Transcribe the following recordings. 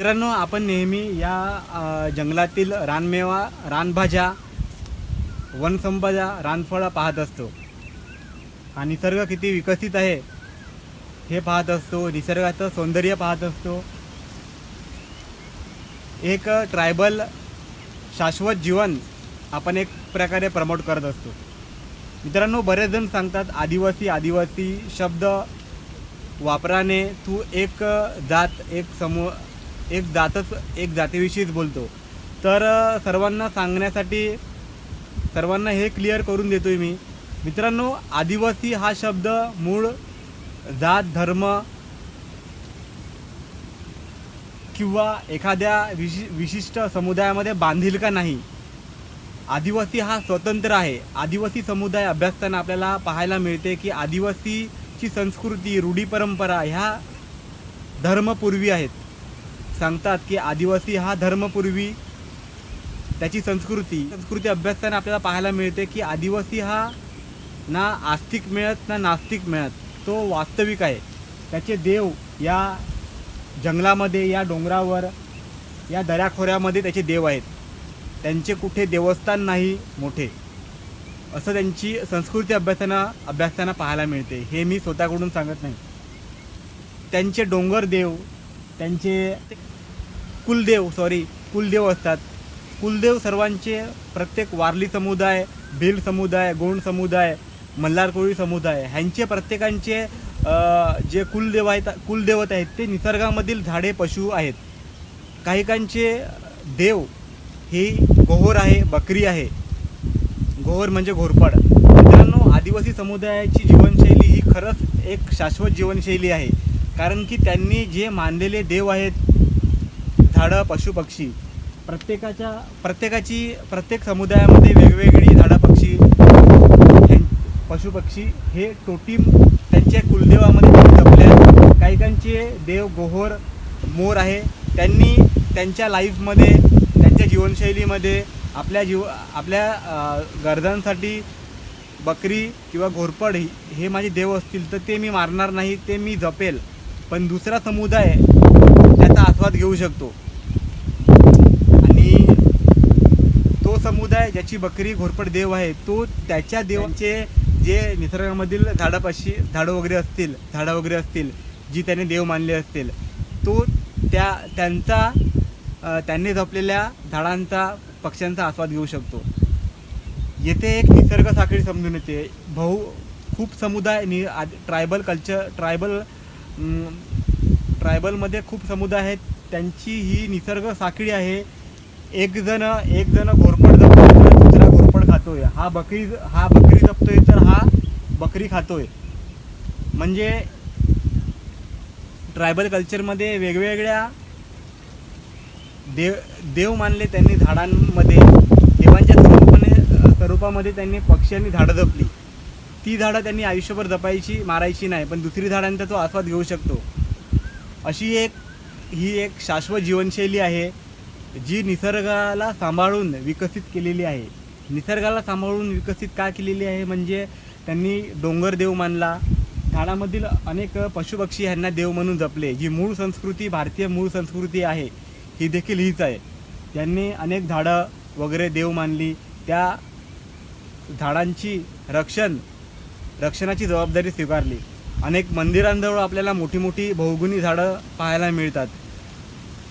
मित्रांनो आपण नेहमी या जंगलातील रानमेवा रानभाज्या वनसंपदा रानफळं पाहत असतो. हा निसर्ग किती विकसित आहे हे पाहत असतो. निसर्गाचं सौंदर्य पाहत असतो. एक ट्रायबल शाश्वत जीवन आपण एक प्रकारे प्रमोट करत असतो. मित्रांनो बरेच जण सांगतात आदिवासी आदिवासी शब्द वापराने तू एक जात एक समूह एक जातच एक जातीविषयीच बोलतो. तर सर्वांना सांगण्यासाठी सर्वांना हे क्लिअर करून देतोय मी. मित्रांनो आदिवासी हा शब्द मूळ जात धर्म किंवा एखाद्या विशि विशिष्ट समुदायामध्ये बांधील का नाही. आदिवासी हा स्वतंत्र आहे. आदिवासी समुदाय अभ्यासताना आपल्याला पाहायला मिळते की आदिवासीची संस्कृती रूढी परंपरा ह्या धर्मपूर्वी आहेत. सांगतात की आदिवासी हा धर्मपूर्वी त्याची संस्कृती. संस्कृती अभ्यासताना आपल्याला पाहायला मिळते की आदिवासी हा ना आस्तिक मिळत ना नास्तिक मिळत. तो वास्तविक आहे. त्याचे देव या जंगलामध्ये या डोंगरावर या दऱ्याखोऱ्यामध्ये त्याचे देव आहेत. त्यांचे कुठे देवस्थान नाही मोठे. असं त्यांची संस्कृती अभ्यासाना अभ्यासताना पाहायला मिळते. हे मी स्वतःकडून सांगत नाही. त्यांचे डोंगर देव त्यांचे कुलदेव सॉरी कुलदेव असतात. कुलदेव सर्वांचे प्रत्येक वारली समुदाय भिल समुदाय गोंड समुदाय मल्हारकोळी समुदाय ह्यांचे प्रत्येकांचे जे कुलदेव आहेत कुलदेवत आहेत ते निसर्गामधील झाडे पशु आहेत. काहीकांचे देव ही गोहोर आहे बकरी आहे. गोहोर म्हणजे घोरपड. मित्रांनो आदिवासी समुदायाची जीवनशैली ही खरंच एक शाश्वत जीवनशैली आहे. कारण की त्यांनी जे मानलेले देव आहेत झाडं पशुपक्षी प्रत्येकाच्या प्रत्येकाची प्रत्येक समुदायामध्ये वेगवेगळी झाडं पक्षी. पशुपक्षी हे टोटीम त्यांच्या कुलदेवामध्ये जपले आहेत. काहीकांचे देव गोहोर मोर आहे. त्यांनी त्यांच्या लाईफमध्ये त्यांच्या जीवनशैलीमध्ये आपल्या जीव आपल्या गरजांसाठी बकरी किंवा घोरपड हे माझे देव असतील तर ते मी मारणार नाही ते मी जपेल. पण दुसरा समुदाय त्याचा आस्वाद घेऊ शकतो आणि तो समुदाय ज्याची बकरी घोरपड देव आहे तो त्याच्या देवाचे जे निसर्गामधील झाडापाशी झाडं वगैरे असतील झाडं वगैरे असतील जी त्याने देव मानले असतील तो त्या त्यांचा त्यांनी जपलेल्या झाडांचा पक्ष्यांचा आस्वाद घेऊ शकतो. येथे एक निसर्ग साखळी समजून येते. भाऊ खूप समुदाय नि ट्रायबल कल्चर ट्रायबल ट्रायबलमध्ये खूप समुदाय आहेत. त्यांची ही निसर्ग साखळी आहे. एक जण एक जण घोरपड जपतोय तर दुसरा घोरपड खातोय हा बकरी हा बकरी जपतोय तर हा बकरी खातोय. म्हणजे ट्रायबल कल्चरमध्ये वेगवेगळ्या देव देव मानले त्यांनी झाडांमध्ये देवांच्या स्वरूपाने स्वरूपामध्ये त्यांनी पक्षी आणि झाडं जपली. ती झाडं त्यांनी आयुष्यभर जपायची मारायची नाही पण दुसरी झाडांचा तो आस्वाद घेऊ शकतो. अशी एक ही एक शाश्वत जीवनशैली आहे जी निसर्गाला सांभाळून विकसित केलेली आहे. निसर्गाला सांभाळून विकसित का केलेली आहे? म्हणजे त्यांनी डोंगर देव मानला. झाडामधील अनेक पशुपक्षी ह्यांना देव म्हणून जपले. जी मूळ संस्कृती भारतीय मूळ संस्कृती आहे ही देखील हीच आहे. त्यांनी अनेक झाडं वगैरे देव मानली. त्या झाडांची रक्षण रक्षणाची जबाबदारी स्वीकारली. अनेक मंदिरांजवळ आपल्याला मोठी मोठी बहुगुणी झाडं पाहायला मिळतात.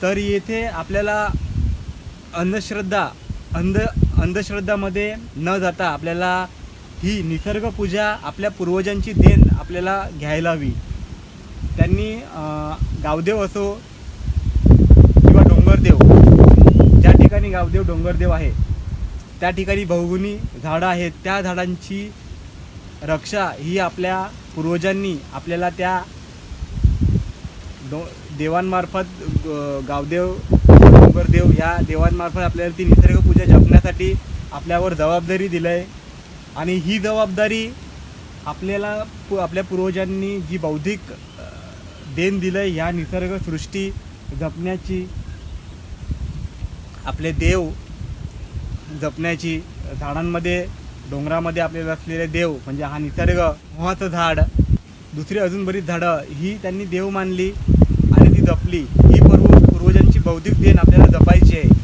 तर येथे आपल्याला अंधश्रद्धा अंध अंधश्रद्धामध्ये न जाता आपल्याला ही निसर्गपूजा आपल्या पूर्वजांची देण आपल्याला घ्यायला हवी. त्यांनी गावदेव असो किंवा डोंगरदेव ज्या ठिकाणी गावदेव डोंगरदेव आहे त्या ठिकाणी बहुगुणी झाडं आहेत त्या झाडांची रक्षा ही आपल्या पूर्वजांनी आपल्याला त्या डो देवांमार्फत गावदेव डोंगरदेव या देवांमार्फत आपल्याला ती निसर्ग निसर्गपूजा जपण्यासाठी आपल्यावर जबाबदारी दिलं आहे आणि ही जबाबदारी आपल्याला पु आपल्या पूर्वजांनी जी बौद्धिक देण दिलं आहे ह्या निसर्गसृष्टी जपण्याची आपले देव जपण्याची झाडांमध्ये डोंगरामध्ये आपल्याला असलेले देव म्हणजे हा निसर्ग मोहाचं झाड दुसरी अजून बरीच झाडं ही त्यांनी देव मानली आणि ती जपली. ही पूर्व पूर्वजांची बौद्धिक देण आपल्याला जपायची आहे.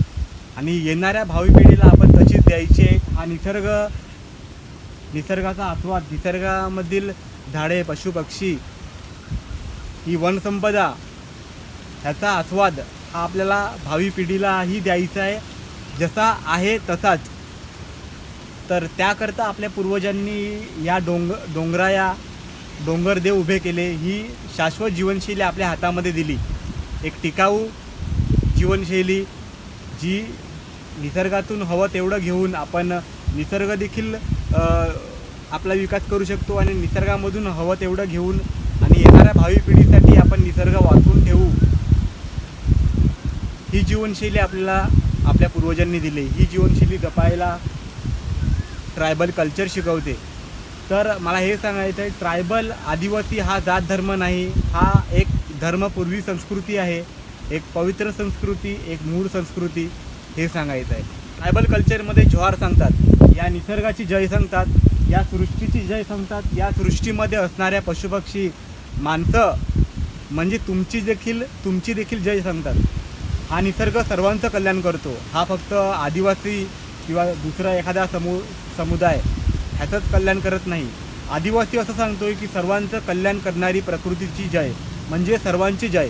आणि येणाऱ्या भावी पिढीला आपण तशीच द्यायची. आहे हा निसर्ग निसर्गाचा आस्वाद निसर्गामधील झाडे पशुपक्षी ही वनसंपदा ह्याचा आस्वाद हा आपल्याला भावी पिढीलाही द्यायचा आहे. जसा आहे तसाच. तर त्याकरता आपल्या पूर्वजांनी या डोंग डोंगराया डोंगरदेव उभे केले ही शाश्वत जीवनशैली आपल्या हातामध्ये दिली. एक टिकाऊ जीवनशैली जी निसर्गातून हवं तेवढं घेऊन आपण निसर्ग देखील आपला विकास करू शकतो आणि निसर्गामधून हवं तेवढं घेऊन आणि येणाऱ्या भावी पिढीसाठी आपण निसर्ग वाचवून ठेवू. ही जीवनशैली आपल्याला आपल्या पूर्वजांनी दिली. ही जीवनशैली जपायला ट्रायबल कल्चर शिकवते. तर मला हे सांगायचं आहे ट्रायबल आदिवासी हा जात धर्म नाही. हा एक धर्मपूर्वी संस्कृती आहे. एक पवित्र संस्कृती एक मूळ संस्कृती. हे सांगायचं आहे. ट्रायबल कल्चरमध्ये जोहार सांगतात या निसर्गाची जय सांगतात या सृष्टीची जय सांगतात या सृष्टीमध्ये असणाऱ्या पशुपक्षी माणसं म्हणजे तुमची देखील तुमची देखील जय सांगतात. हा निसर्ग सर्वांचं कल्याण करतो. हा फक्त आदिवासी किंवा दुसरा एखादा समू समुदाय ह्याचंच कल्याण करत नाही. आदिवासी असं सांगतोय की सर्वांचं कल्याण करणारी प्रकृतीची जय म्हणजे सर्वांची जय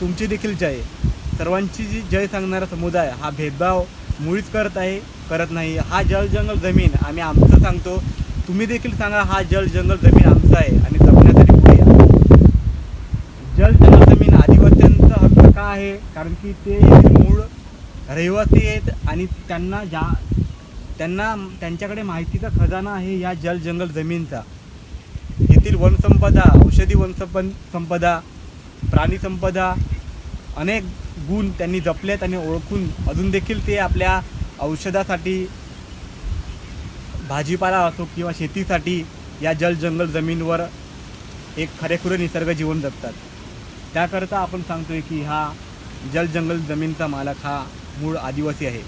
तुमची देखील जय. सर्वांची जी जय सांगणारा समुदाय हा भेदभाव मुळीच करत आहे करत नाही. हा जल जंगल जमीन आम्ही आमचं सांगतो. तुम्ही देखील सांगा हा जल जंगल जमीन आमचा आहे आणि जपण्यासाठी पुढे जल जंगल जमीन आदिवासींचा हक्क का आहे? कारण की ते मूळ रहिवासी आहेत आणि त्यांना ज्या त्यांना त्यांच्याकडे माहितीचा खजाना आहे या जल जंगल जमीनचा. येथील वनसंपदा औषधी वनसंप संपदा प्राणीसंपदा अनेक गुण त्यांनी जपलेत आणि ओळखून अजून देखील ते आपल्या औषधासाठी भाजीपाला असो किंवा शेतीसाठी या जल जंगल जमीनवर एक खरेखुरे निसर्ग जीवन जगतात. त्याकरता आपण सांगतोय की हा जल जंगल जमीनचा मालक हा मूळ आदिवासी आहे.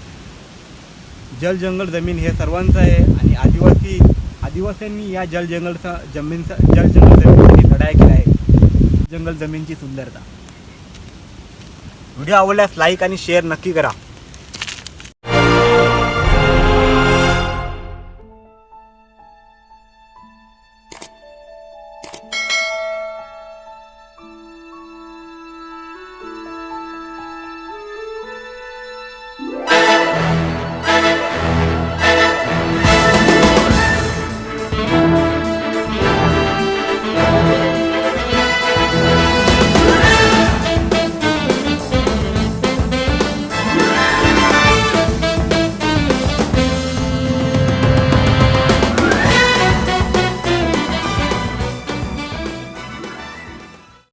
जल जंगल जमीन हे सर्वांचं आहे आणि आदिवासी आदिवासींनी या जल जंगलचा जमीनचा जल जंगल जमीनसाठी लढाई केला आहे. जंगल जमीनची सुंदरता. व्हिडिओ आवडल्यास लाईक आणि शेअर नक्की करा.